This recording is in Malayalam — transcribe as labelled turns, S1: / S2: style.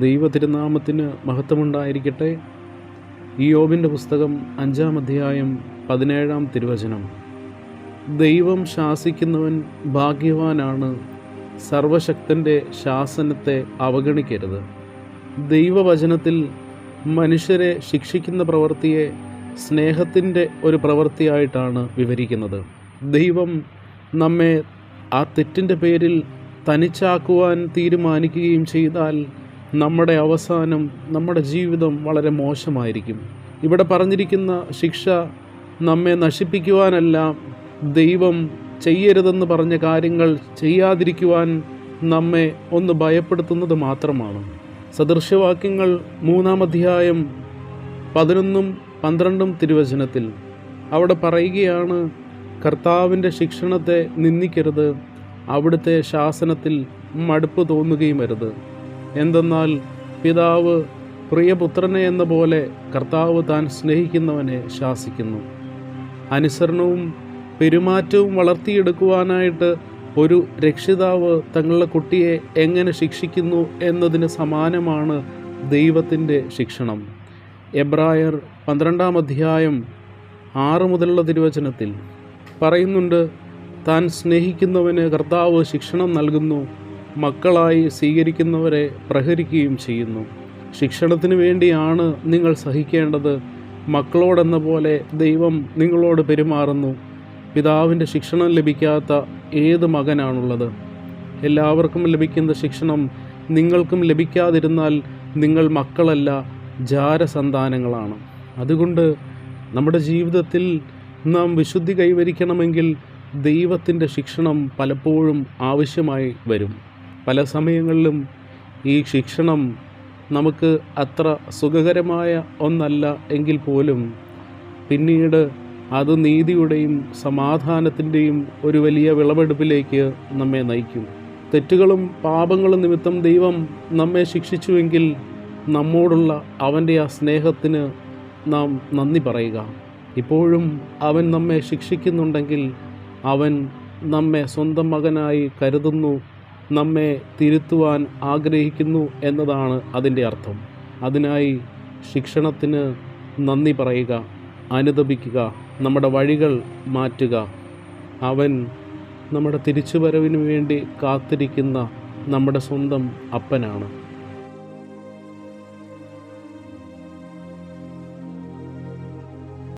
S1: ദൈവ തിരുനാമത്തിന് മഹത്വമുണ്ടായിരിക്കട്ടെ. യോബിന്റെ പുസ്തകം അഞ്ചാം അധ്യായം പതിനേഴാം തിരുവചനം. ദൈവം ശാസിക്കുന്നവൻ ഭാഗ്യവാനാണ്. സർവശക്തന്റെ ശാസനത്തെ അവഗണിക്കരുത്. ദൈവവചനത്തിൽ മനുഷ്യരെ ശിക്ഷിക്കുന്ന പ്രവൃത്തിയെ സ്നേഹത്തിന്റെ ഒരു പ്രവൃത്തിയായിട്ടാണ് വിവരിക്കുന്നത്. ദൈവം നമ്മെ ആ തെറ്റിന്റെ പേരിൽ തനിച്ചാക്കുവാൻ തീരുമാനിക്കുകയും ചെയ്താൽ നമ്മുടെ അവസാനം നമ്മുടെ ജീവിതം വളരെ മോശമായിരിക്കും. ഇവിടെ പറഞ്ഞിരിക്കുന്ന ശിക്ഷ നമ്മെ നശിപ്പിക്കുവാനല്ല ദൈവം ചെയ്യരുതെന്ന് പറഞ്ഞ കാര്യങ്ങൾ ചെയ്യാതിരിക്കുവാൻ നമ്മെ ഒന്ന് ഭയപ്പെടുത്തുന്നത് മാത്രമാണ്. സദൃശവാക്യങ്ങൾ മൂന്നാം അധ്യായം പതിനൊന്നും പന്ത്രണ്ടും തിരുവചനത്തിൽ അവിടെ പറയുകയാണ് കർത്താവിന്റെ ശിക്ഷണത്തെ നിന്ദിക്കരുത് അവിടുത്തെ ശാസനത്തിൽ മടുപ്പ് തോന്നുകയും അരുത്. എന്തെന്നാൽ പിതാവ് പ്രിയപുത്രനെ എന്ന പോലെ കർത്താവ് താൻ സ്നേഹിക്കുന്നവനെ ശാസിക്കുന്നു. അനുസരണവും പെരുമാറ്റവും വളർത്തിയെടുക്കുവാനായിട്ട് ഒരു രക്ഷിതാവ് തങ്ങളുടെ കുട്ടിയെ എങ്ങനെ ശിക്ഷിക്കുന്നു എന്നതിന് സമാനമാണ് ദൈവത്തിന്റെ ശിക്ഷണം. എബ്രായർ പന്ത്രണ്ടാം അധ്യായം ആറ് മുതലുള്ള തിരുവചനത്തിൽ പറയുന്നുണ്ട് താൻ സ്നേഹിക്കുന്നവന് കർത്താവ് ശിക്ഷണം നൽകുന്നു മക്കളായി സ്വീകരിക്കുന്നവരെ പ്രഹരിക്കുകയും ചെയ്യുന്നു. ശിക്ഷണത്തിന് വേണ്ടിയാണ് നിങ്ങൾ സഹിക്കേണ്ടത്. മക്കളോടെന്ന പോലെ ദൈവം നിങ്ങളോട് പെരുമാറുന്നു. പിതാവിന്റെ ശിക്ഷണം ലഭിക്കാത്ത ഏത് മകനാണുള്ളത്? എല്ലാവർക്കും ലഭിക്കുന്ന ശിക്ഷണം നിങ്ങൾക്കും ലഭിക്കാതിരുന്നാൽ നിങ്ങൾ മക്കളല്ല ജാരസന്താനങ്ങളാണ്. അതുകൊണ്ട് നമ്മുടെ ജീവിതത്തിൽ നാം വിശുദ്ധി കൈവരിക്കണമെങ്കിൽ ദൈവത്തിന്റെ ശിക്ഷണം പലപ്പോഴും ആവശ്യമായി വരും. പല സമയങ്ങളിലും ഈ ശിക്ഷണം നമുക്ക് അത്ര സുഖകരമായ ഒന്നല്ല എങ്കിൽ പോലും പിന്നീട് അത് നീതിയുടെയും സമാധാനത്തിന്റെയും ഒരു വലിയ വിളവെടുപ്പിലേക്ക് നമ്മെ നയിക്കും. തെറ്റുകളും പാപങ്ങളും നിമിത്തം ദൈവം നമ്മെ ശിക്ഷിച്ചുവെങ്കിൽ നമ്മോടുള്ള അവന്റെ ആ സ്നേഹത്തിന് നാം നന്ദി പറയുക. ഇപ്പോഴും അവൻ നമ്മെ ശിക്ഷിക്കുന്നുണ്ടെങ്കിൽ അവൻ നമ്മെ സ്വന്തം മകനായി കരുതുന്നു നമ്മെ തിരുത്തുവാൻ ആഗ്രഹിക്കുന്നു എന്നതാണ് അതിന്റെ അർത്ഥം. അതിനായി ശിക്ഷണത്തിന് നന്ദി പറയുക അനുദപിക്കുക നമ്മുടെ വഴികൾ മാറ്റുക. അവൻ നമ്മുടെ തിരിച്ചുവരവിന് വേണ്ടി കാത്തിരിക്കുന്ന നമ്മുടെ സ്വന്തം അപ്പനാണ്.